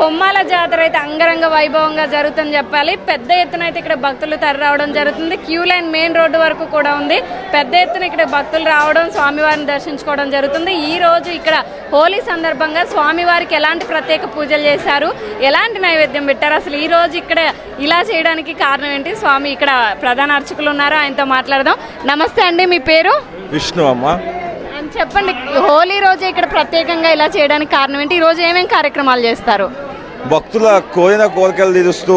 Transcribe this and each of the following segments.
కొమ్మాల జాతర అయితే అంగరంగ వైభవంగా జరుగుతుందని చెప్పాలి. పెద్ద ఎత్తున అయితే ఇక్కడ భక్తులు తరలి రావడం జరుగుతుంది. క్యూ లైన్ మెయిన్ రోడ్డు వరకు కూడా ఉంది. పెద్ద ఎత్తున ఇక్కడ భక్తులు రావడం స్వామివారిని దర్శించుకోవడం జరుగుతుంది. ఈ రోజు ఇక్కడ హోలీ సందర్భంగా స్వామివారికి ఎలాంటి ప్రత్యేక పూజలు చేశారు? ఎలాంటి నైవేద్యం పెట్టారు? అసలు ఈ రోజు ఇక్కడ ఇలా చేయడానికి కారణం ఏంటి? స్వామి ఇక్కడ ప్రధాన అర్చకులు ఉన్నారు? ఆయనతో మాట్లాడదాం. నమస్తే అండి మీ పేరు? విష్ణు అమ్మ. చెప్పండి. హోలీ రోజు ఇక్కడ ప్రత్యేకంగా ఇలా చేయడానికి కారణం ఏంటి? ఈ రోజు ఏమేమి కార్యక్రమాలు చేస్తారు? భక్తుల కోరిన కోరికలు తీరుస్తూ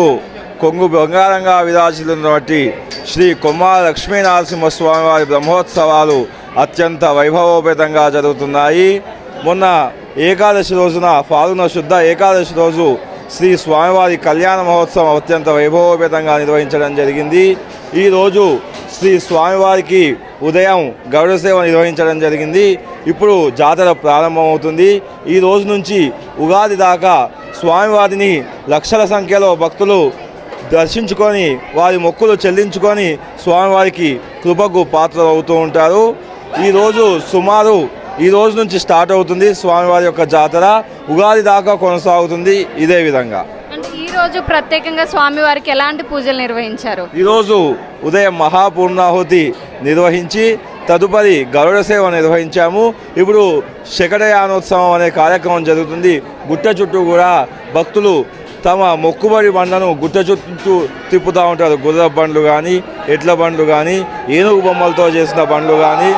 కొంగు బంగారంగా విరాజిల్లున్నటువంటి శ్రీ కొమ్మాల లక్ష్మీనరసింహస్వామి వారి బ్రహ్మోత్సవాలు అత్యంత వైభవోపేతంగా జరుగుతున్నాయి. మొన్న ఏకాదశి రోజున ఫాల్గుణ శుద్ధ ఏకాదశి రోజు శ్రీ స్వామివారి కళ్యాణ మహోత్సవం అత్యంత వైభవోపేతంగా నిర్వహించడం జరిగింది. ఈరోజు శ్రీ స్వామివారికి ఉదయం గరుడ సేవ నిర్వహించడం జరిగింది. ఇప్పుడు జాతర ప్రారంభమవుతుంది. ఈ రోజు నుంచి ఉగాది దాకా స్వామివారిని లక్షల సంఖ్యలో భక్తులు దర్శించుకొని వారి మొక్కులు చెల్లించుకొని స్వామివారికి కృపకు పాత్ర అవుతూ ఉంటారు ఈరోజు సుమారు ఈ రోజు నుంచి స్టార్ట్ అవుతుంది స్వామివారి యొక్క జాతర. ఉగాది దాకా కొనసాగుతుంది ఇదే విధంగా. అంటే ఈ రోజు ప్రత్యేకంగా స్వామివారికి ఎలాంటి పూజలు నిర్వహించారు? ఈరోజు ఉదయం మహాపూర్ణాహుతి నిర్వహించి తదుపరి గరుడ సేవ నిర్వహించాము. ఇప్పుడు శకటయానోత్సవం అనే కార్యక్రమం జరుగుతుంది. గుట్ట చుట్టూ కూడా భక్తులు తమ మొక్కుబడి బండ్లను గుట్ట చుట్టూ తిప్పుతూ ఉంటారు. గుర్ర బండ్లు కానీ ఎడ్ల బండ్లు కానీ ఏనుగు బొమ్మలతో చేసిన బండ్లు కానీ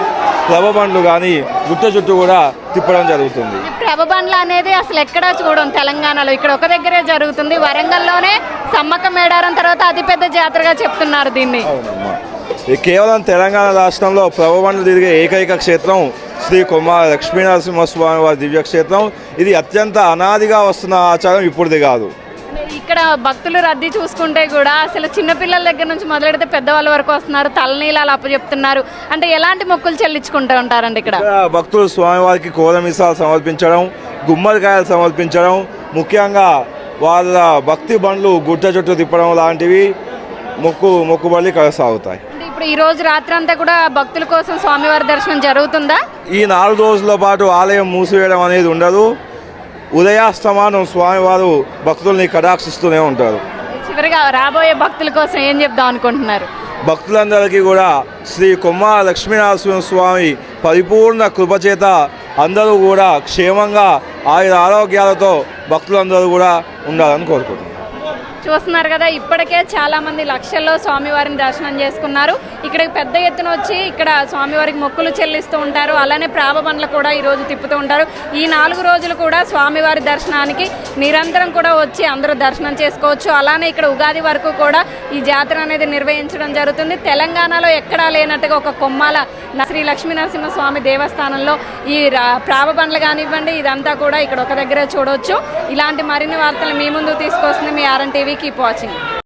ప్రభ బండ్లు కానీ గుట్ట చుట్టూ కూడా తిప్పడం జరుగుతుంది. ప్రభబండ్ల అనేది అసలు ఎక్కడా చూడం తెలంగాణలో. ఇక్కడ ఒక దగ్గరే జరుగుతుంది. వరంగల్లోనే సమ్మక్క మేడారం తర్వాత అతిపెద్ద జాతరగా చెప్తున్నారు దీన్ని. కేవలం తెలంగాణ రాష్ట్రంలో ప్రభబండ్లు తిరిగే ఏకైక క్షేత్రం శ్రీ కుమార లక్ష్మీనరసింహస్వామి వారి దివ్యక్షేత్రం ఇది అత్యంత అనాదిగా వస్తున్న ఆచారం ఇప్పుడుది కాదు. ఇక్కడ భక్తులు రద్దీ చూసుకుంటే కూడా అసలు చిన్నపిల్లల దగ్గర నుంచి మొదలెడితే పెద్దవాళ్ళ వరకు వస్తున్నారు తలనీలాలు అప్పచెప్తున్నారు. అంటే ఎలాంటి మొక్కులు చెల్లించుకుంటూ ఉంటారండి ఇక్కడ? భక్తులు స్వామివారికి కోరమిసాలు సమర్పించడం గుమ్మడికాయలు సమర్పించడం ముఖ్యంగా వాళ్ళ భక్తి బండ్లు గుట్ట చుట్టూ తిప్పడం లాంటివి మొక్కు మొక్కుబడి కొనసాగుతాయి. అంటే ఇప్పుడు ఈ రోజు రాత్రి అంతా కూడా భక్తుల కోసం స్వామివారి దర్శనం జరుగుతుందా? ఈ నాలుగు రోజుల పాటు ఆలయం మూసివేయడం అనేది ఉండదు. ఉదయాస్తమానం స్వామివారు భక్తుల్ని కటాక్షిస్తూనే ఉంటారు. చివరిగా రాబోయే భక్తుల కోసం ఏం చెప్దాం అనుకుంటున్నారు? భక్తులందరికీ కూడా శ్రీ కొమ్మ లక్ష్మీనరసింహ స్వామి పరిపూర్ణ కృపచేత అందరూ కూడా క్షేమంగా ఆయుర ఆరోగ్యాలతో భక్తులందరూ కూడా ఉండాలని కోరుకుంటున్నాను చూస్తున్నారు కదా ఇప్పటికే చాలా మంది లక్షల్లో స్వామివారిని దర్శనం చేసుకున్నారు. ఇక్కడ పెద్ద ఎత్తున వచ్చి ఇక్కడ స్వామివారికి మొక్కులు చెల్లిస్తూ ఉంటారు. అలానే ప్రాభ ప్రాభబండ్లు కూడా ఈ రోజు తిప్పుతూ ఉంటారు. ఈ నాలుగు రోజులు కూడా స్వామివారి దర్శనానికి నిరంతరం కూడా వచ్చి అందరూ దర్శనం చేసుకోవచ్చు. అలానే ఇక్కడ ఉగాది వరకు కూడా ఈ జాతర అనేది నిర్వహించడం జరుగుతుంది. తెలంగాణలో ఎక్కడా లేనట్టుగా ఒక కొమ్మాల శ్రీ లక్ష్మీ నరసింహ స్వామి దేవస్థానంలో ఈ రా- ప్రాభబండ్లు కానివ్వండి ఇదంతా కూడా ఇక్కడ ఒక దగ్గర చూడవచ్చు ఇలాంటి మరిన్ని వార్తలు మీ ముందు తీసుకొస్తుంది మీ R N we keep watching.